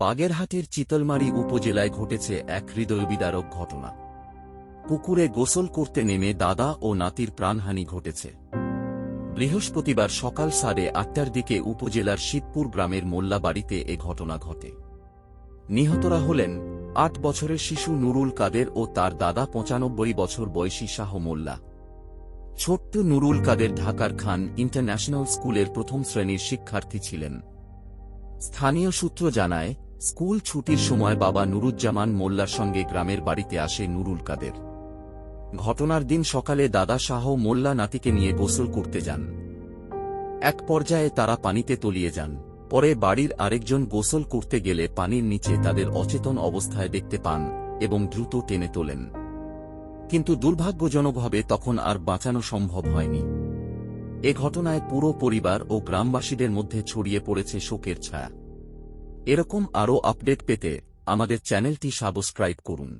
বাগেরহাটের চিতলমারি উপজেলায় ঘটেছে এক হৃদয়বিদারক ঘটনা। পুকুরে গোসল করতে নেমে দাদা ও নাতির প্রাণহানি ঘটেছে। বৃহস্পতিবার সকাল সাড়ে আটটার দিকে উপজেলার শিবপুর গ্রামের মোল্লা বাড়িতে এ ঘটনা ঘটে। নিহতরা হলেন আট বছরের শিশু নুরুল কাদের ও তার দাদা পঁচানব্বই বছর বয়সী শাহ মোল্লা। ছোট্ট নুরুল কাদের ঢাকার খান ইন্টারন্যাশনাল স্কুলের প্রথম শ্রেণির শিক্ষার্থী ছিলেন। স্থানীয় সূত্র জানায় স্কুল ছুটির সময় বাবা নুরুজ্জামান মোল্লার সঙ্গে গ্রামের বাড়িতে আসে নুরুল কাদের। ঘটনার দিন সকালে দাদা শাহ মোল্লা নাতিকে নিয়ে গোসল করতে যান। এক পর্যায়ে তারা পানিতে তলিয়ে যান। পরে বাড়ির আরেকজন গোসল করতে গেলে পানির নিচে তাদের অচেতন অবস্থায় দেখতে পান এবং দ্রুত টেনে তোলেন। কিন্তু দুর্ভাগ্যজনকভাবে তখন আর বাঁচানো সম্ভব হয়নি। এ ঘটনায় পুরো পরিবার ও গ্রামবাসীদের মধ্যে ছড়িয়ে পড়েছে শোকের ছায়া। এরকম আরও আপডেট পেতে আমাদের চ্যানেলটি সাবস্ক্রাইব করুন।